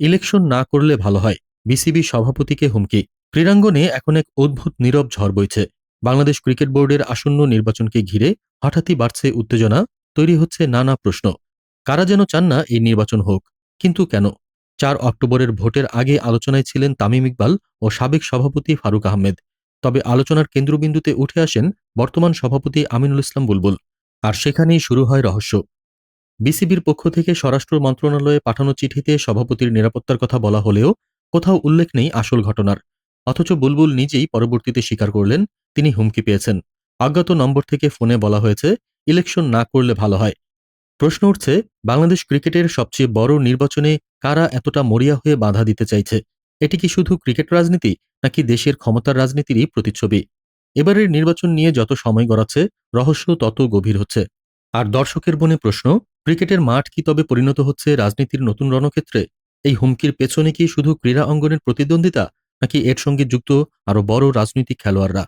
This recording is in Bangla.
ইলেকশন না করলে ভালো হয়, বিসিবি সভাপতিকে হুমকি। ক্রীড়াঙ্গনে এখন এক অদ্ভুত নীরব ঝড় বইছে। বাংলাদেশ ক্রিকেট বোর্ডের আসন্ন নির্বাচনকে ঘিরে হঠাৎই বাড়ছে উত্তেজনা, তৈরি হচ্ছে নানা প্রশ্ন। কারা যেন চান না এই নির্বাচন হোক, কিন্তু কেন? চার অক্টোবরের ভোটের আগে আলোচনায় ছিলেন তামিম ইকবাল ও সাবেক সভাপতি ফারুক আহমেদ। তবে আলোচনার কেন্দ্রবিন্দুতে উঠে আসেন বর্তমান সভাপতি আমিনুল ইসলাম বুলবুল। আর সেখানেই শুরু হয় রহস্য। বিসিবির পক্ষ থেকে স্বরাষ্ট্র মন্ত্রণালয়ে পাঠানো চিঠিতে সভাপতির নিরাপত্তার কথা বলা হলেও কোথাও উল্লেখ নেই আসল ঘটনার। অথচ বুলবুল নিজেই পরবর্তীতে স্বীকার করলেন, তিনি হুমকি পেয়েছেন। অজ্ঞাত নম্বর থেকে ফোনে বলা হয়েছে, ইলেকশন না করলে ভালো হয়। প্রশ্ন উঠছে, বাংলাদেশ ক্রিকেটের সবচেয়ে বড় নির্বাচনে কারা এতটা মরিয়া হয়ে বাধা দিতে চাইছে? এটি কি শুধু ক্রিকেট রাজনীতি, নাকি দেশের ক্ষমতার রাজনীতিরই প্রতিচ্ছবি? এবারের নির্বাচন নিয়ে যত সময় গড়াচ্ছে, রহস্য তত গভীর হচ্ছে। আর দর্শকের মনে প্রশ্ন ক্রিকেটের মাঠ কি তবে পরিণত হচ্ছে রাজনীতির নতুন রণক্ষেত্রে? এই হুমকির পেছনে কি শুধু ক্রীড়া অঙ্গনের প্রতিদ্বন্দ্বিতা, নাকি এর সঙ্গে যুক্ত আরও বড় রাজনৈতিক খেলোয়াড়রা?